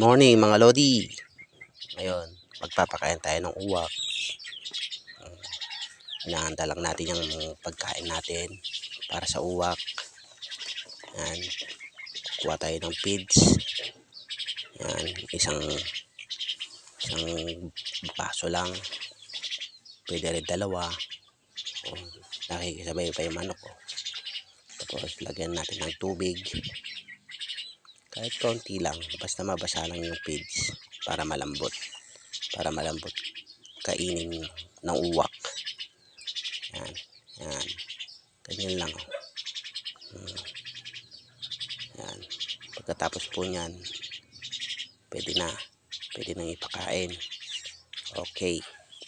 Morning mga Lodi. Ngayon, magpapakain tayo ng uwak. Uh, Inahanda lang natin yung pagkain natin para sa uwak. Yan. Kuha tayo ng feeds. Yan. Isang isang baso lang. Pwede rin dalawa. O, nakikisabay pa yung manok. Oh. Tapos, lagyan natin ng tubig kahit konti lang basta mabasa lang yung feeds para malambot para malambot kainin ng uwak. Yan yan. Ganyan lang. Hmm. yan. Pagkatapos po nyan pwede na. Pwede nang ipakain. Okay.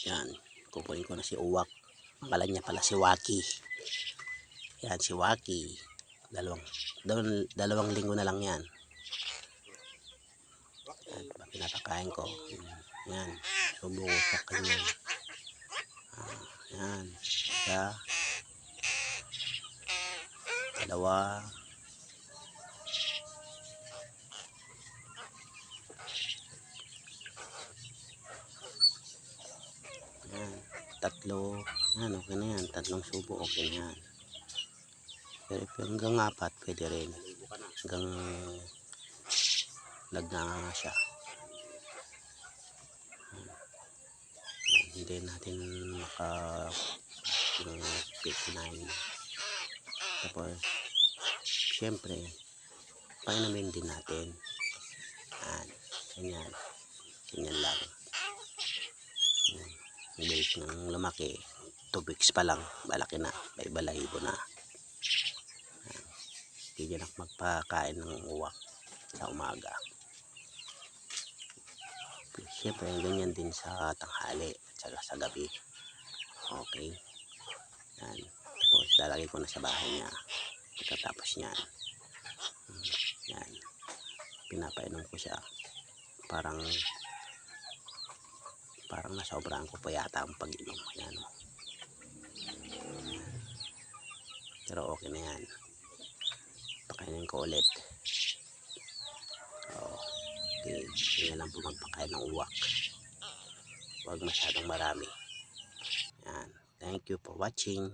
Yan. Kukunin ko na si uwak. Pangalan niya pala si Waki. Yan si Waki. Dalawang, dalawang linggo na lang yan yan, pinapakain ko. Yan. Subo ko sa kanya. Ah, yan. Isa. Dalawa. Yan. Tatlo. Yan, okay na yan. Tatlong subo, okay na yan. Pero hanggang apat, pwede rin. Hanggang nagnanga siya Hmm. Hindi natin maka yung 59 tapos syempre painamin din natin. Yan ganyan. Ganyan lang. Mabilis nang lumaki. 2 weeks pa lang malaki na. May balahibo na. Hindi na magpakain ng uwak sa umaga Siyempre, ganyan din sa tanghali at saka sa gabi. Okay. Yan. Tapos, lalagay ko na sa bahay niya. Pagkatapos niyan. Yan. Pinapainom ko siya. Parang parang nasobrahan ko pa yata ang pag-inom. Yan. o. Pero okay na yan. Pakainin ko ulit. Yun lang po magpakain ng uwak. Huwag masyadong marami. Yan. Thank you for watching.